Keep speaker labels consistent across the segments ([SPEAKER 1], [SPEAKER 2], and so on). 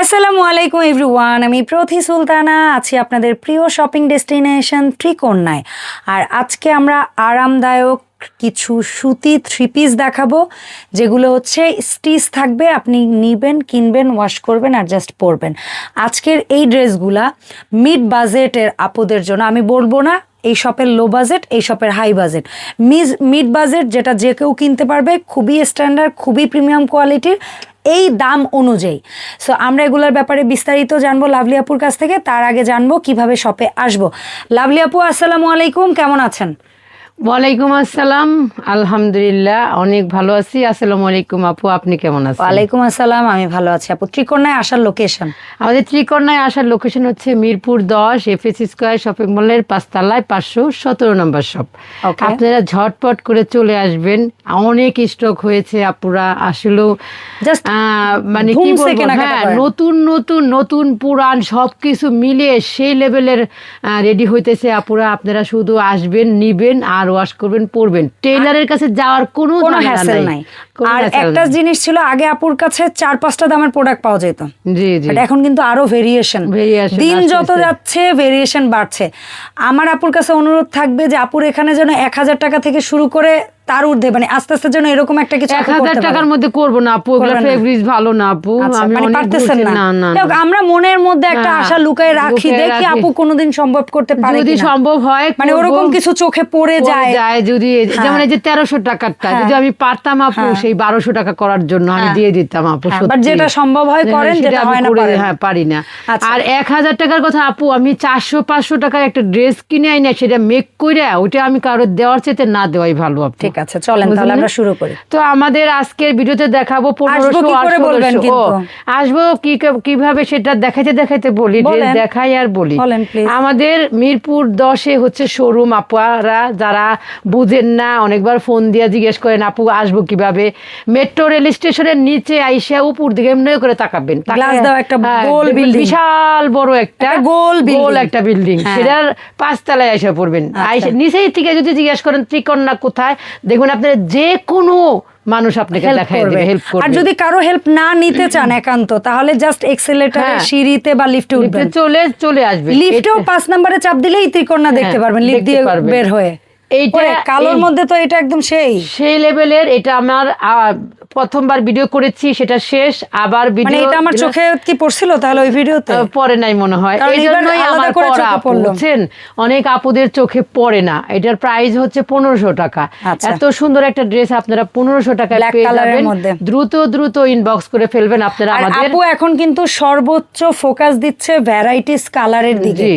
[SPEAKER 1] আসসালামু আলাইকুম এভরিওয়ান, আমি প্রথি সুলতানা, আছি আপনাদের প্রিয় শপিং ডেস্টিনেশন ত্রিকোণায়। আর আজকে আমরা আরামদায়ক কিছু সুতি থ্রি পিস দেখাবো, যেগুলো হচ্ছে স্টিচ থাকবে, আপনি নিবেন, কিনবেন ওয়াশ করবেন আর জাস্ট পরবেন। আজকের এই ড্রেসগুলা মিড বাজেটের আপুদের জন্য, আমি বলব না এই শপের লো বাজেট, এই শপের হাই বাজেট। মিজ মিড বাজেট যেটা যে কেউ কিনতে পারবে, খুবই স্ট্যান্ডার্ড খুবই প্রিমিয়াম কোয়ালিটির এই দাম অনুযায়ী। সো আমরা এগুলোর ব্যাপারে বিস্তারিত জানব লাভলি আপুর কাছ থেকে, তার আগে জানব কীভাবে শপে আসব। লাভলি আপু, আসসালামু আলাইকুম, কেমন আছেন?
[SPEAKER 2] ওয়ালাইকুম আসসালাম। আলহামদুলিল্লাহ অনেক ভালো আছি। আসসালামু আলাইকুম আপু আপনি কেমন আছেন?
[SPEAKER 1] ওয়ালাইকুম আসসালাম আমি ভালো আছি আপু। ত্রিকোণায় আসার লোকেশন
[SPEAKER 2] আমাদের ত্রিকন্যায় আসার লোকেশন হচ্ছে মিরপুর দশ এফএস স্কোয়ার শপিং মলের পাঁচতলায় পাঁচশো সতেরো নম্বর শপ। আপনারা ঝটপট করে চলে আসবেন। অনেক স্টক হয়েছে আপুরা। আসলেও মানে কি বলব? হ্যাঁ নতুন নতুন নতুন পুরান সব কিছু মিলিয়ে সেই লেভেলের রেডি হইতেছে আপুরা। আপনারা শুধু আসবেন নিবেন আর ওয়াশ করবেন পরবেন। টেইলারের কাছে যাওয়ার কোনো
[SPEAKER 1] কোনো হ্যাসেল নাই। আর একটা জিনিস ছিল আগে আপুর কাছে চার পাঁচটা দামের প্রোডাক্ট পাওয়া যেত।
[SPEAKER 2] জি জি।
[SPEAKER 1] এখন কিন্তু আরও ভেরিয়েশন দিন যত যাচ্ছে ভেরিয়েশন বাড়ছে। আমার আপুর কাছে অনুরোধ থাকবে যে আপুর এখানে যেন এক হাজার টাকা থেকে শুরু করে তার ঊর্ধ্বে মানে আস্তে আস্তে যেন এরকম একটা কিছু
[SPEAKER 2] এক হাজার টাকার মধ্যে করব না আপু ওগুলো ভালো না আপু
[SPEAKER 1] আচ্ছা,
[SPEAKER 2] আমি
[SPEAKER 1] মানে পারতেছেন না। আমরা মনের মধ্যে একটা
[SPEAKER 2] হ্যাঁ,
[SPEAKER 1] আশা লুকায় রাখি দেখি আপু কোনোদিন সম্ভব করতে পারে
[SPEAKER 2] যদি সম্ভব হয়
[SPEAKER 1] মানে ওরকম কিছু চোখে পড়ে যায়
[SPEAKER 2] যায় যদি যেমন এই যে তেরোশো টাকারটা
[SPEAKER 1] হ্যাঁ।
[SPEAKER 2] যদি আমি পারতাম আপু
[SPEAKER 1] হ্যাঁ।
[SPEAKER 2] সেই বারোশো টাকা করার জন্য আমি
[SPEAKER 1] হ্যাঁ।
[SPEAKER 2] দিয়ে দিতাম আপু
[SPEAKER 1] হ্যাঁ, যেটা সম্ভব হয় করেন, যেটা হয় না।
[SPEAKER 2] হ্যাঁ পারি না
[SPEAKER 1] আচ্ছা।
[SPEAKER 2] আর এক হাজার টাকার কথা আপু আমি চারশো পাঁচশো টাকার একটা ড্রেস কিনে আই না সেটা মেক করে ওইটা আমি কারোর দেওয়ার চেতে না দেওয়াই ভালো আপু
[SPEAKER 1] ঠিক আছে চলেন তাহলে আমরা শুরু করি।
[SPEAKER 2] তো আমাদের আজকের ভিডিওতে দেখাবো পনেরোশো
[SPEAKER 1] করে বলবেন কিন্তু?
[SPEAKER 2] আসব কি কীভাবে সেটা দেখাইতে দেখাইতে বলি ড্রেস দেখাই আর বলি। আমাদের মিরপুর দশে হচ্ছে শোরুম আপুরা যারা বুঝেন না অনেকবার ফোন দিয়ে জিজ্ঞেস করেন আপু আসব কীভাবে? মেট্রো রেল স্টেশনের নিচে আইসা উপর দিকে এমনি করে তাকাবেন। হ্যাঁ। বিশাল বড় একটা
[SPEAKER 1] একটা গোল
[SPEAKER 2] গোল একটা বিল্ডিং
[SPEAKER 1] হ্যাঁ।
[SPEAKER 2] সেটার পাঁচতলায় আইসা পড়বেন।
[SPEAKER 1] আচ্ছা।
[SPEAKER 2] আইসা নিচেই থেকে যদি জিজ্ঞেস করেন ত্রিকন্যা কোথায়? দেখবেন আপনার যে কোনো মানুষ আপনাকে
[SPEAKER 1] হেল্প
[SPEAKER 2] দেখাই দেবে হেল্প করবে।
[SPEAKER 1] আর যদি কারও হেল্প না নিতে চান একান্ত তাহলে জাস্ট এক্সেলেটর
[SPEAKER 2] হ্যাঁ।
[SPEAKER 1] সিঁড়িতে বা লিফটে উঠবেন।
[SPEAKER 2] চলে চলে আসবে।
[SPEAKER 1] লিফটেও পাঁচ নম্বরে চাপ দিলেই ত্রিকোণা দেখতে
[SPEAKER 2] হ্যাঁ,
[SPEAKER 1] পারবেন লিফট দিয়ে বের হয়ে।
[SPEAKER 2] এইটা-
[SPEAKER 1] কালোর মধ্যে তো এটা একদম সেই।
[SPEAKER 2] সেই লেভেলের এটা আমার প্রথমবার ভিডিও করেছি সেটা শেষ আবার
[SPEAKER 1] মানে
[SPEAKER 2] ভিডিও
[SPEAKER 1] এটা আমার চোখে কি পড়ছিল তাহলে ওই ভিডিওতে
[SPEAKER 2] পরে নাই মনে হয়।
[SPEAKER 1] কারণ
[SPEAKER 2] এই জন্যই আমার
[SPEAKER 1] করে
[SPEAKER 2] পড়া
[SPEAKER 1] চোখে পড়ল।
[SPEAKER 2] বুঝছেন অনেক আপুদের চোখে পড়ে না। এটার প্রাইস হচ্ছে পনেরোশো টাকা।
[SPEAKER 1] আচ্ছা।
[SPEAKER 2] এত সুন্দর একটা ড্রেস আপনারা পনেরোশো টাকায় পেয়ে যাবেন। দ্রুত দ্রুত ইনবক্স করে ফেলবেন আপনারা
[SPEAKER 1] আর
[SPEAKER 2] আমাদের।
[SPEAKER 1] আপু এখন কিন্তু সর্বোচ্চ ফোকাস দিচ্ছে ভ্যারাইটিস কালারের দিকে।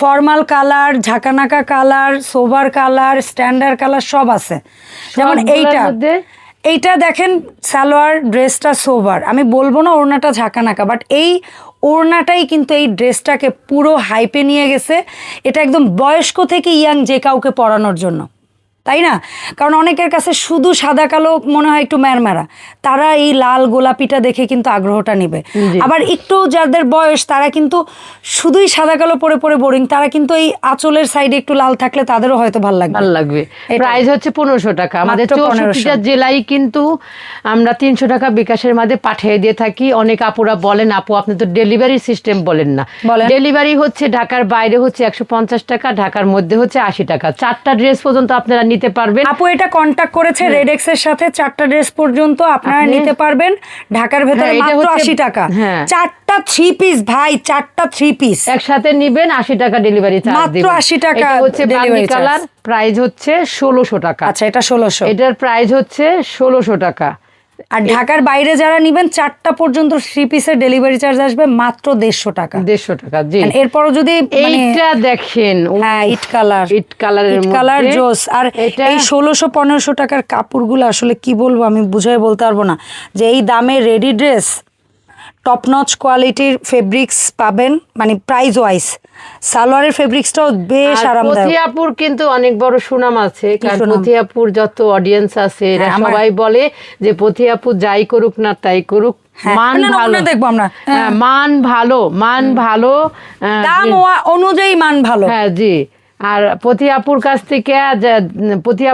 [SPEAKER 1] ফর্মাল কালার ঝাঁকানাকা colour sober colour standard colour সব আছে। যেমন এইটা।
[SPEAKER 2] মধ্যে?
[SPEAKER 1] এইটা দেখেন সালোয়ার ড্রেসটা সোভার আমি বলব না ওড়নাটা ঝাঁকানাকা বাট এই ওড়নাটাই কিন্তু এই ড্রেসটাকে পুরো হাইপে নিয়ে গেছে। এটা একদম বয়স্ক থেকে ইয়াং যে কাউকে পরানোর জন্য। তাই না? কারণ অনেকের কাছে শুধু সাদা কালো মনে হয় একটু ম্যারমারা তারা এই লাল গোলাপিটা দেখে কিন্তু আগ্রহটা নেবে। আবার একটু যাদের বয়স তারা কিন্তু শুধুই সাদা কালো পরে পরে বোরিং তারা কিন্তু এই আঁচলের সাইডে একটু লাল থাকলে তাদেরও হয়তো ভালো লাগবে।
[SPEAKER 2] ভালো লাগবে। প্রাইস হচ্ছে পনেরোশো টাকা। আমাদের
[SPEAKER 1] মাত্র 1500
[SPEAKER 2] চৌষট্টিটা জেলায় কিন্তু আমরা তিনশো টাকা বিকাশের মাঝে পাঠিয়ে দিয়ে থাকি। অনেক আপুরা বলেন আপু আপনি তো ডেলিভারি সিস্টেম বলেন না। ডেলিভারি হচ্ছে ঢাকার বাইরে হচ্ছে একশো পঞ্চাশ টাকা ঢাকার মধ্যে হচ্ছে আশি টাকা। চারটা ড্রেস পর্যন্ত আপনারা নিতে পারবেন।
[SPEAKER 1] আপু এটা কন্ট্যাক্ট করেছে রেডেক্স এর সাথে চারটা ড্রেস পর্যন্ত আপনারা নিতে পারবেন। ঢাকার ভেতরে
[SPEAKER 2] হ্যাঁ,
[SPEAKER 1] মাত্র আশি টাকা।
[SPEAKER 2] হ্যাঁ।
[SPEAKER 1] চারটা থ্রি পিস ভাই চারটা থ্রি পিস
[SPEAKER 2] একসাথে নিবেন আশি টাকা ডেলিভারি চার্জ
[SPEAKER 1] মাত্র 80 টাকা
[SPEAKER 2] হচ্ছে
[SPEAKER 1] delivery
[SPEAKER 2] কালার প্রাইস হচ্ছে ষোলোশো টাকা।
[SPEAKER 1] আচ্ছা এটা ষোলোশো।
[SPEAKER 2] এটার প্রাইস হচ্ছে ষোলোশো টাকা।
[SPEAKER 1] আর ঢাকার বাইরে যারা নিবেন চারটা পর্যন্ত থ্রি পিসের ডেলিভারি চার্জ আসবে মাত্র দেড়শো টাকা।
[SPEAKER 2] দেড়শো টাকা জি।
[SPEAKER 1] এরপরও যদি মানে
[SPEAKER 2] এইটা দেখেন
[SPEAKER 1] হ্যাঁ ইট কালার
[SPEAKER 2] ইট কালার
[SPEAKER 1] ইট কালার জোস। আর এই ষোলোশো পনেরোশো টাকার কাপড়গুলো আসলে কি বলব আমি বুঝাই বলতে পারব না। যে এই দামে রেডি ড্রেস টপ নচ কোয়ালিটির ফেব্রিক্স পাবেন মানে প্রাইস ওয়াইজ সালোয়ারের ফেব্রিক্সটাও বেশ
[SPEAKER 2] আর
[SPEAKER 1] আরামদায়ক
[SPEAKER 2] পথিয়াপুর কিন্তু অনেক বড় সুনাম আছে কারণ? পথিয়াপুর যত অডিয়েন্স আছে এরা
[SPEAKER 1] হ্যাঁ,
[SPEAKER 2] সবাই বলে যে পথিয়াপুর যাই করুক না তাই করুক
[SPEAKER 1] হ্যাঁ,
[SPEAKER 2] মান ভালো
[SPEAKER 1] দেখব আমরা।
[SPEAKER 2] হ্যাঁ। মান ভালো মান ভালো
[SPEAKER 1] দাম অনুযায়ী মান ভালো
[SPEAKER 2] হ্যাঁ জি আর প্রতি আপুর কাছ থেকে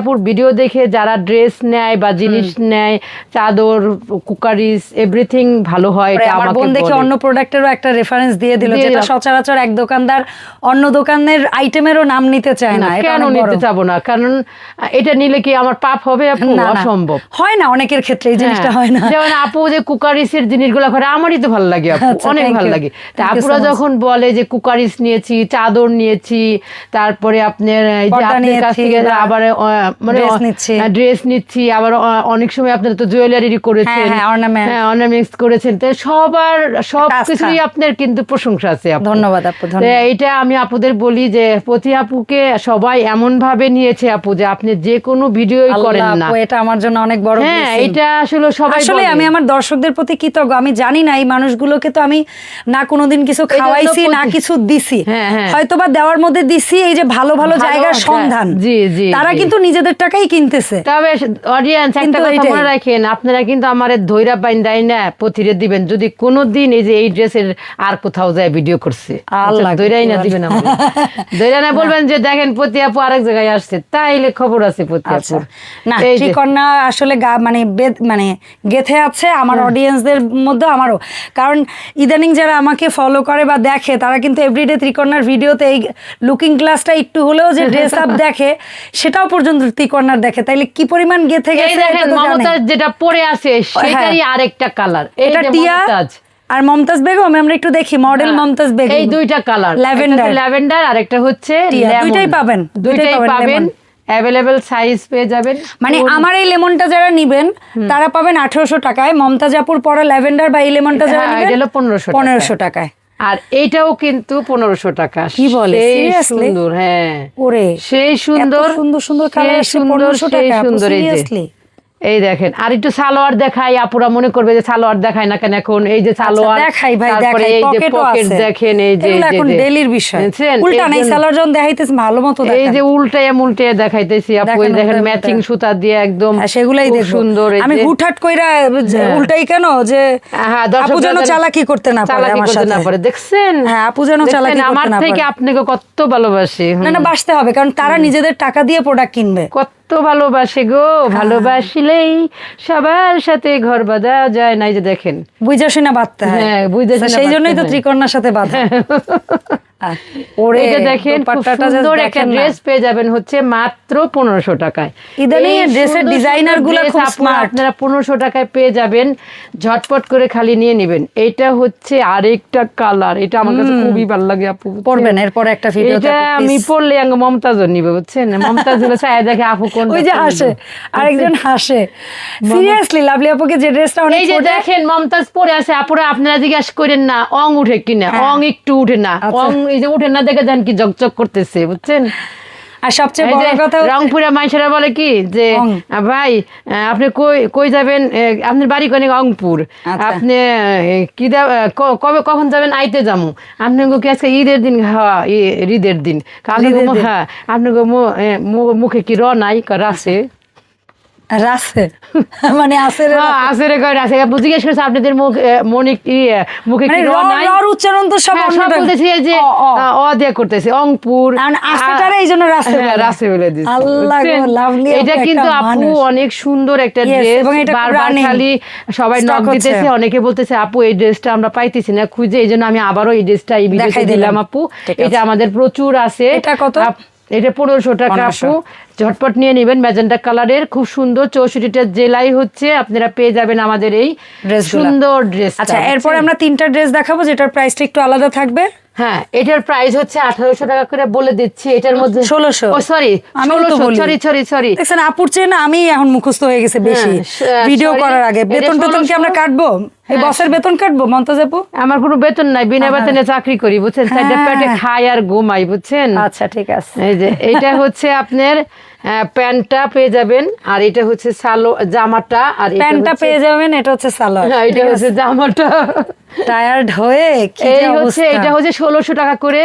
[SPEAKER 2] আপুর ভিডিও দেখে যারা ড্রেস নেয় বা জিনিস নেয় চাদর কুকারিস এভরিথিং ভালো হয় এটা
[SPEAKER 1] আমার বোন দেখে অন্য প্রোডাক্টেরও একটা রেফারেন্স দিয়ে দিল যেটা সচরাচর এক দোকানদার অন্য দোকানের আইটেমেরও নাম নিতে চায় না
[SPEAKER 2] কেন নিতে চাবো না? কারণ এটা নিলে কি আমার পাপ হবে। অসম্ভব।
[SPEAKER 1] হয় না অনেকের ক্ষেত্রে এই জিনিসটা
[SPEAKER 2] হ্যাঁ,
[SPEAKER 1] হয় না।
[SPEAKER 2] যেমন আপু যে কুকারিসের জিনিসগুলো করে আমারই তো ভালো লাগে আপু
[SPEAKER 1] আচ্ছা,
[SPEAKER 2] অনেক ভালো লাগে। তা আপুরা যখন বলে যে কুকারিস নিয়েছি চাদর নিয়েছি তারপরে আপনার এই যে আপনার কাছ থেকে আবার মানে ড্রেস নিচ্ছি। আবার অনেক সময় আপনারা তো জুয়েলারি করেছেন।
[SPEAKER 1] হ্যাঁ,
[SPEAKER 2] হ্যাঁ অর্নামেন্টস করেছেন। তো সবার সব কিছুই আপনার কিন্তু প্রশংসা আছে
[SPEAKER 1] ধন্যবাদ আপু
[SPEAKER 2] এইটা আমি আপুদের বলি যে প্রতি আপুকে সবাই এমন ভাবে নিয়েছে আপু যে আপনি যে কোনো ভিডিওই করেন না।
[SPEAKER 1] এটা আমার জন্য অনেক বড়
[SPEAKER 2] হ্যাঁ এটা আসলে সবাই
[SPEAKER 1] আসলে আমি আমার দর্শকদের প্রতি কৃতজ্ঞ। আমি জানি না এই মানুষগুলোকে তো আমি না কোনোদিন কিছু খাওয়াইছি না কিছু দিছি।
[SPEAKER 2] হ্যাঁ, হ্যাঁ।
[SPEAKER 1] হয়তো বা দেওয়ার মধ্যে দিছি এই যে ভালো ভালো জায়গার সন্ধান।
[SPEAKER 2] জি, জি,
[SPEAKER 1] তারা কিন্তু নিজেদের টাকাই কিনতেছে।
[SPEAKER 2] তবে অডিয়েন্স একটা কথা মনে রাখেন আপনারা কিন্তু আমার ধৈরা বাইন দেয় না প্রতিরে দিবেন। যদি কোনো দিন এই যে এই ড্রেসের আর কোথাও যায় ভিডিও করছে
[SPEAKER 1] আল্লাহ
[SPEAKER 2] ধৈরাই না দিবেন আমার ধৈরা না বলবেন যে দেখেন প্রতি আপু আরেক জায়গায় আসছে। তাইলে খবর আছে প্রতি
[SPEAKER 1] আচ্ছা।
[SPEAKER 2] আপুর।
[SPEAKER 1] না
[SPEAKER 2] এই যে-
[SPEAKER 1] আসলে গা মানে মানে গেথে আছে আমার অডিয়েন্সদের মধ্যে আমারও। কারণ ইদানিং যারা আমাকে ফলো করে বা দেখে তারা কিন্তু এভরিডে ত্রিকন্যার ভিডিওতে এই লুকিং গ্লাসটা একটু হলেও যে ড্রেস আপ দেখে সেটাও পর্যন্ত ত্রিকন্যার দেখে। তাইলে কি পরিমাণ গেথে গেছে।
[SPEAKER 2] মমতাজ যেটা পরে আছে সেটাই
[SPEAKER 1] হ্যাঁ।
[SPEAKER 2] আরেকটা কালার
[SPEAKER 1] এটা টিয়া আর মমতাজ বেগম আমরা একটু দেখি মডেল মমতাজ বেগম।
[SPEAKER 2] হ্যাঁ। এই দুইটা কালার
[SPEAKER 1] ল্যাভেন্ডার
[SPEAKER 2] ল্যাভেন্ডার আর একটা হচ্ছে
[SPEAKER 1] দুইটাই পাবেন, দুইটাই পাবেন,
[SPEAKER 2] অ্যাভেলেবেল সাইজ পেয়ে যাবেন।
[SPEAKER 1] মানে আমার এই লেমনটা যারা নিবেন তারা পাবেন আঠারোশো টাকায়। মমতাজাপুর পরা ল্যাভেন্ডার বা এই লেমনটা যারা
[SPEAKER 2] হ্যাঁ,
[SPEAKER 1] নিবেন
[SPEAKER 2] এটা হলো 1500 টাকায়।
[SPEAKER 1] পনেরোশো টাকায়।
[SPEAKER 2] আর এটাও কিন্তু পনেরোশো টাকা।
[SPEAKER 1] কি বলে?
[SPEAKER 2] সুন্দর হ্যাঁ।
[SPEAKER 1] ওরে
[SPEAKER 2] সেই সুন্দর
[SPEAKER 1] সুন্দর সুন্দর কালার
[SPEAKER 2] সুন্দর, সেই সুন্দর এই দেখেন আর একটু সালোয়ার দেখাই আপুরা মনে করবে যে সালোয়ার দেখায় না কেন এখন এই যে সালোয়ার
[SPEAKER 1] আচ্ছা, দেখাই ভাই দেখাই
[SPEAKER 2] এই যে পকেট দেখেন এই যে
[SPEAKER 1] এখন ডেলির বিষয়? উল্টা নাই সালোয়ার যখন দেখাইতেছে ভালো মতো দেখেন
[SPEAKER 2] এই
[SPEAKER 1] দেখান।
[SPEAKER 2] যে উল্টায় উল্টে দেখাইতেছি আপু এই
[SPEAKER 1] দেখেন,
[SPEAKER 2] দেখেন ম্যাচিং সুতা দিয়ে একদম
[SPEAKER 1] হ্যাঁ, সেগুলাই দেখব।
[SPEAKER 2] সুন্দর
[SPEAKER 1] আমি হুটহাট কইরা
[SPEAKER 2] হ্যাঁ।
[SPEAKER 1] উল্টাই কেন? যে
[SPEAKER 2] হ্যাঁ, দর্শকরা
[SPEAKER 1] আপু যেন চালাকি করতে না পারে আমার সাথে
[SPEAKER 2] না পারে। দেখছেন?
[SPEAKER 1] হ্যাঁ, আপু যেন? চালাকি করতে
[SPEAKER 2] আমার থেকে আপনাকে কত ভালোবাসি।
[SPEAKER 1] না না বাঁচতে হবে কারণ তারা নিজেদের টাকা দিয়ে প্রোডাক্ট কিনবে।
[SPEAKER 2] কত ভালোবাসে গো ভালোবাসিলেই সবার সাথে ঘর বাঁধা যায় নাই যে দেখেন।
[SPEAKER 1] বুঝা শুনে বাঁধতে হ্যাঁ,
[SPEAKER 2] বুইঝা
[SPEAKER 1] সেই জন্যই তো
[SPEAKER 2] ত্রিকর্ণার হয়।
[SPEAKER 1] সাথে বাঁধা। ওরে
[SPEAKER 2] এটা দেখেন খুব
[SPEAKER 1] দোপাট্টাটা just
[SPEAKER 2] সুন্দর একটা ড্রেস পেয়ে যাবেন হচ্ছে মাত্র পনেরোশো টাকায়।
[SPEAKER 1] ইদানিং
[SPEAKER 2] এই
[SPEAKER 1] এর dress এর
[SPEAKER 2] সুন্দর
[SPEAKER 1] designer সুন্দরগুলা
[SPEAKER 2] dress
[SPEAKER 1] খুব
[SPEAKER 2] আপনারা- আপনারা পনেরোশো টাকায় পেয়ে যাবেন ঝটপট করে খালি নিয়ে নেবেন। এটা হচ্ছে আরেকটা কালার এটা আমার কাছে খুবই ভালো লাগে আপু?
[SPEAKER 1] পরবেন এরপর একটা ভিডিও
[SPEAKER 2] এটা আমি পড়লে আঙ্গ মমতাজও নিবে বুঝছেন? মমতাজ হলো দেখে আপু কোন
[SPEAKER 1] ওই যে হাসে আরেকজন হাসে। সিরিয়াসলি লাভলি আপুকে যে ড্রেসটা অনেক
[SPEAKER 2] এই যে দেখেন মমতাজ পরে আছে আপুরা আপনারা জিজ্ঞাসা করেন না অং উঠে কিনা?
[SPEAKER 1] হ্যাঁ।
[SPEAKER 2] অং একটু উঠে না
[SPEAKER 1] আচ্ছা।
[SPEAKER 2] অং এই যে উঠে না দেখে যান কি জকজক করতেছে বুঝছেন?
[SPEAKER 1] আর সবচেয়ে বড় কথা
[SPEAKER 2] রংপুরে বলে কি যে ভাই আপনি কই কই যাবেন? আপনার বাড়ি কোনে? রংপুর।
[SPEAKER 1] আচ্ছা।
[SPEAKER 2] আপনি কি কবে কখন যাবেন? আইতে যামু। আপনি কি আজকে ঈদের দিন? হ্যাঁ ঈদের দিন। হ্যাঁ আপনি গো মু- এ, মু- মুখে কি র নাই? ক রাসে।
[SPEAKER 1] রাসে মানে আসে রে
[SPEAKER 2] আছে রে কয় রাসে আপনি জিজ্ঞেস করছে আপনাদের মুখ মনে কি মুখে কি র
[SPEAKER 1] র-
[SPEAKER 2] নাই?
[SPEAKER 1] রর উচ্চারণ তো সব
[SPEAKER 2] বলতেছি যে
[SPEAKER 1] অ, অ।
[SPEAKER 2] আহ, অ দিয়ে করতেছে অংপুর
[SPEAKER 1] কারণ আস্তেটারে এই রাসে
[SPEAKER 2] রাসে বলে। দিচ্ছে।
[SPEAKER 1] আল্লাহ গো,
[SPEAKER 2] এটা কিন্তু আপু অনেক সুন্দর একটা ড্রেস বারবার খালি সবাই নক। দিতেছে অনেকে বলতেছে আপু এই ড্রেসটা আমরা পাইতেছি না খুঁজে এই জন্য আমি আবারও এই ড্রেসটা এই ভিডিওতে
[SPEAKER 1] দিলাম।
[SPEAKER 2] দিলাম আপু। এটা আমাদের প্রচুর আছে।
[SPEAKER 1] এটা কত?
[SPEAKER 2] এটা পনেরোশো টাকা
[SPEAKER 1] 1500
[SPEAKER 2] আপু। ঝটপট নিয়ে নেবেন ম্যাজেন্টা কালারের। খুব সুন্দর চৌষট্টিটা জেলাই হচ্ছে আপনারা পেয়ে যাবেন আমাদের এই। সুন্দর ড্রেস
[SPEAKER 1] আচ্ছা এরপরে আমরা তিনটা ড্রেস দেখাবো যেটার প্রাইসটা একটু আলাদা থাকবে।
[SPEAKER 2] হ্যাঁ এটার প্রাইস হচ্ছে আঠারোশো টাকা করে বলে দিচ্ছি। এটার মধ্যে
[SPEAKER 1] ষোলোশো।
[SPEAKER 2] ও সরি সরি সরি সরি
[SPEAKER 1] দেখছেন আপুর চেয়ে না আমি এখন মুখস্থ হয়ে গেছে বেশি।
[SPEAKER 2] হ্যাঁ,
[SPEAKER 1] ভিডিও করার আগে। বেতন টেতন কি আমরা কাটবো? এই
[SPEAKER 2] হ্যাঁ।
[SPEAKER 1] বসের বেতন কাটবো মমতাজ আপু?
[SPEAKER 2] আমার কোনো বেতন নাই বিনা বেতনে চাকরি করি বুঝছেন? সাইডে
[SPEAKER 1] হ্যাঁ।
[SPEAKER 2] পেটে খাই আর ঘুমাই বুঝছেন?
[SPEAKER 1] আচ্ছা ঠিক আছে।
[SPEAKER 2] এই যে এটা হচ্ছে আপনার প্যান্টটা পেয়ে যাবেন আর এটা হচ্ছে সালো জামাটা আর
[SPEAKER 1] প্যান্টটা পেয়ে যাবেন এটা হচ্ছে সালোয়ার।
[SPEAKER 2] হ্যাঁ, এটা হচ্ছে জামাটা।
[SPEAKER 1] টায়ার্ড হয়ে
[SPEAKER 2] এই হচ্ছে এটা হচ্ছে ষোলোশো টাকা করে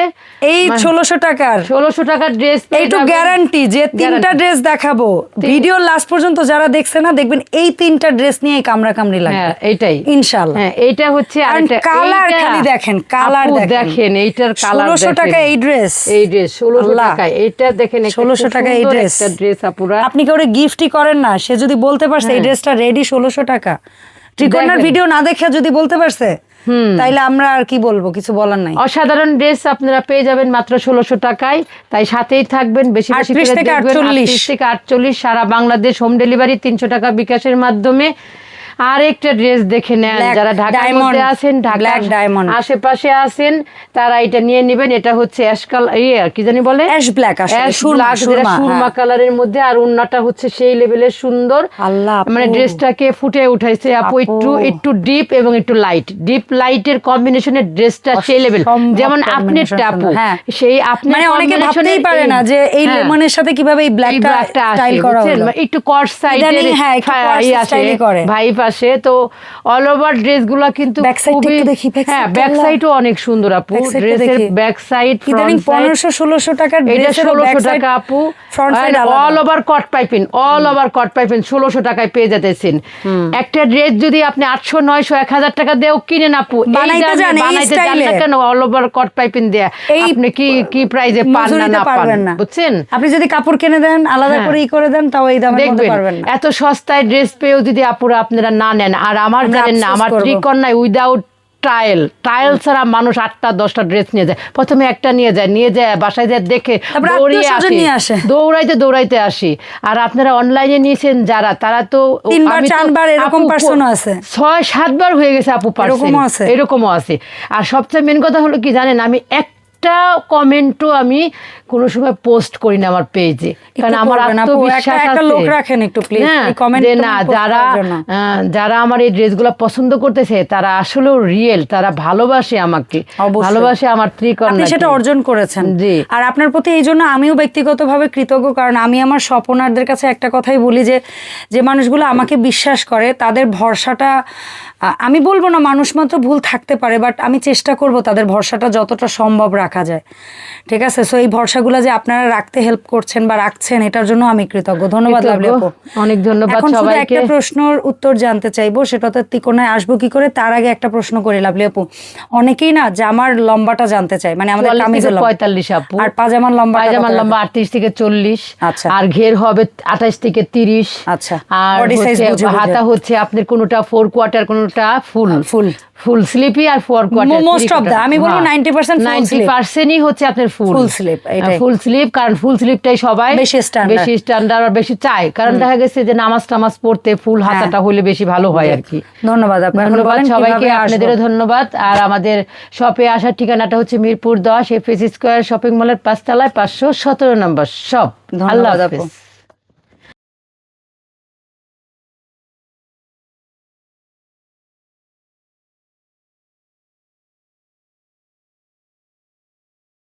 [SPEAKER 1] এই ষোলোশো টাকার।
[SPEAKER 2] ষোলোশো টাকার ড্রেস
[SPEAKER 1] এইটু গ্যারান্টি যে তিনটা ড্রেস দেখাবো। ভিডিও লাস্ট পর্যন্ত যারা দেখছে না দেখবেন এই তিনটা ড্রেস নিয়ে কামড়া কামড়ি লাগবে।
[SPEAKER 2] হ্যাঁ এইটাই।
[SPEAKER 1] ইনশাআল্লাহ।
[SPEAKER 2] হ্যাঁ এইটা হচ্ছে আরেকটা
[SPEAKER 1] colour খালি দেখেন, colour দেখেন।
[SPEAKER 2] দেখেন এইটার কালার
[SPEAKER 1] 1600 টাকা এই ড্রেস
[SPEAKER 2] এই ড্রেস ষোলোশো
[SPEAKER 1] আল্লাহ।
[SPEAKER 2] টাকায়। দেখেন
[SPEAKER 1] 1600 টাকা এই ড্রেস
[SPEAKER 2] একটা ড্রেস আপুরা।
[SPEAKER 1] আপনি কাউরে গিফটই করেন না? সে যদি বলতে পারছে এই
[SPEAKER 2] হ্যাঁ।
[SPEAKER 1] ড্রেসটা রেডি ষোলোশো টাকা। ত্রিকোণার ভিডিও না দেখে যদি বলতে পারছে তাইলে আমরা আর কি বলব? কিছু বলার নাই।
[SPEAKER 2] অসাধারণ ড্রেস আপনারা পেয়ে যাবেন মাত্র ষোলোশো টাকায়। তাই সাথেই থাকবেন বেশি বেশি
[SPEAKER 1] 38
[SPEAKER 2] করে
[SPEAKER 1] থেকে
[SPEAKER 2] দেখবেন।
[SPEAKER 1] 48
[SPEAKER 2] 38 থেকে আটচল্লিশ সারা বাংলাদেশ হোম ডেলিভারি তিনশো টাকা বিকাশের মাধ্যমে। আর একটা ড্রেস দেখে নেন যারা ঢাকার মধ্যে আছেন
[SPEAKER 1] black diamond।
[SPEAKER 2] আশেপাশে আছেন তারা এটা নিয়ে নেবেন এটা হচ্ছে অ্যাশকাল ইয়ে কি জানি বলে
[SPEAKER 1] অ্যাশ ব্ল্যাক আসলে
[SPEAKER 2] অ্যাশ
[SPEAKER 1] সুরমা
[SPEAKER 2] ব্ল্যাক যেটা
[SPEAKER 1] সুরমা
[SPEAKER 2] সুরমা
[SPEAKER 1] হ্যাঁ।
[SPEAKER 2] কালারের মধ্যে আর উন্নাটা হচ্ছে সেই লেভেলের সুন্দর
[SPEAKER 1] আল্লাহ
[SPEAKER 2] মানে ড্রেসটাকে ফুটে উঠাইছে আপু
[SPEAKER 1] আপু।
[SPEAKER 2] একটু একটু ডিপ এবং একটু লাইট ডিপ লাইটের কম্বিনেশনের ড্রেসটা সেই লেভেল যেমন আপনি
[SPEAKER 1] সুন্দর, হ্যাঁ।
[SPEAKER 2] সেই আপনি
[SPEAKER 1] মানে অনেকে ভাবতেই পারে না যে এই
[SPEAKER 2] হ্যাঁ,
[SPEAKER 1] লেমনের সাথে কীভাবে এই ব্ল্যাকটা স্টাইল করা হলো
[SPEAKER 2] একটু কট সাইডের
[SPEAKER 1] হ্যাঁ, court style-ই করে।
[SPEAKER 2] ভাই পাশে তো অল ওভার ড্রেসগুলা কিন্তু হ্যাঁ ব্যাক সাইডও অনেক সুন্দর আপু। ড্রেসের ব্যাক সাইড
[SPEAKER 1] ইদানিং টাকার
[SPEAKER 2] এটা টাকা আপু। All over cut piping all over cut piping ষোলোশো টাকায় পেয়ে যেতেছেন। একটা ড্রেস যদি আপনি টাকা দিয়েও কিনেন আপু
[SPEAKER 1] বানাইতে
[SPEAKER 2] দামে বানাইতে জান না কেন? অল ওভার কট পাইপিং দেয়া। আপনি কি কি প্রাইজে পান না না পান বুঝছেন?
[SPEAKER 1] আপনি যদি কাপড় কিনে দেন আলাদা
[SPEAKER 2] হ্যাঁ।
[SPEAKER 1] করে ই করে দেন তাও এই মধ্যে
[SPEAKER 2] দেখবেন
[SPEAKER 1] পারবেন
[SPEAKER 2] এত সস্তায় ড্রেস পেয়েও যদি আপুরা আপনারা না নেন আর আমার জানেন না আমার। ত্রিকন্যায় উইদাউট ট্রায়াল ট্রায়াল ছাড়া মানুষ আটটা দশটা ড্রেস নিয়ে যায় প্রথমে একটা নিয়ে যায় নিয়ে যায় বাসায় যায় দেখে দৌড়িয়ে আসি। দৌড়াইতে দৌড়াইতে আসি আর আপনারা অনলাইনে নিয়েছেন যারা তারা তো
[SPEAKER 1] এরকম আছে।
[SPEAKER 2] ছয় সাতবার হয়ে গেছে আপু পার্সেল
[SPEAKER 1] এরকমও আছে।
[SPEAKER 2] এরকমও আছে আর সবচেয়ে মেন কথা হলো কি জানেন আমি একটা কমেন্টও আমি কোনো সময় পোস্ট করি না আমার পেজে কারণ আমার আত্মবিশ্বাস আছে।
[SPEAKER 1] লোক রাখেন একটু please,
[SPEAKER 2] হ্যাঁ, না যারা। যারা আমার এই ড্রেসগুলো পছন্দ করতেছে তারা আসলেও রিয়েল তারা ভালোবাসে আমাকে। ভালোবাসে আমার ত্রিকন্যা
[SPEAKER 1] সেটা অর্জন করেছেন।
[SPEAKER 2] জি।
[SPEAKER 1] আর আপনার প্রতি এই জন্য আমিও ব্যক্তিগতভাবে কৃতজ্ঞ কারণ আমি আমার স্বপনারদের কাছে একটা কথাই বলি যে যে মানুষগুলো আমাকে বিশ্বাস করে তাদের ভরসাটা আমি বলব না মানুষ মাত্র ভুল থাকতে পারে বাট আমি চেষ্টা করব তাদের ভরসাটা যতটা সম্ভব রাখা যায়। ঠিক আছে? সো এই ভরসাগুলো যে আপনারা রাখতে হেল্প করছেন বা রাখছেন এটার জন্য আমি কৃতজ্ঞ। ধন্যবাদ লাভলি
[SPEAKER 2] অনেক ধন্যবাদ
[SPEAKER 1] এখন শুধু একটা প্রশ্নের উত্তর জানতে চাইব সেটা তো তিকোনায় আসব কি করে? তার আগে একটা প্রশ্ন করে লাভলি আপু। অনেকেই না জামার লম্বাটা জানতে চাই মানে আমাদের কামিজের।
[SPEAKER 2] পঁয়তাল্লিশ আপু।
[SPEAKER 1] আর পাজামার লম্বা
[SPEAKER 2] পায়জামার লম্বা আটত্রিশ থেকে চল্লিশ।
[SPEAKER 1] আচ্ছা।
[SPEAKER 2] আর ঘের হবে আঠাশ থেকে তিরিশ।
[SPEAKER 1] আচ্ছা।
[SPEAKER 2] আর। হাতা হচ্ছে আপনার কোনোটা ফোর কোয়ার্টার কোনোটা ফুল
[SPEAKER 1] ফুল।
[SPEAKER 2] ফুল স্লিপই আর four quarter
[SPEAKER 1] most of the, আমি বলব 90% full
[SPEAKER 2] নাইনটি
[SPEAKER 1] sleeve।
[SPEAKER 2] পার্সেন্টই হচ্ছে আপনার ফুল
[SPEAKER 1] Full sleeve, এটাই।
[SPEAKER 2] ফুল স্লিপ কারণ ফুল স্লিপটাই সবাই
[SPEAKER 1] বেশি standard।
[SPEAKER 2] বেশি স্ট্যান্ডার্ড আর বেশি চায় কারণ দেখা গেছে যে নামাজ টামাজ পড়তে ফুল
[SPEAKER 1] হ্যাঁ।
[SPEAKER 2] হাতাটা হলে বেশি ভালো হয় আর কি
[SPEAKER 1] ধন্যবাদ আপু। এখন
[SPEAKER 2] ধন্যবাদ সবাইকে? আপনাদেরও ধন্যবাদ আর আমাদের শপে আসার ঠিকানাটা হচ্ছে মিরপুর দশ এফএস স্কোয়ার শপিং মলের পাঁচতলায় পাঁচশো সতেরো নম্বর শপ
[SPEAKER 1] ধন্যবাদ
[SPEAKER 2] আল্লাহ হাফেজ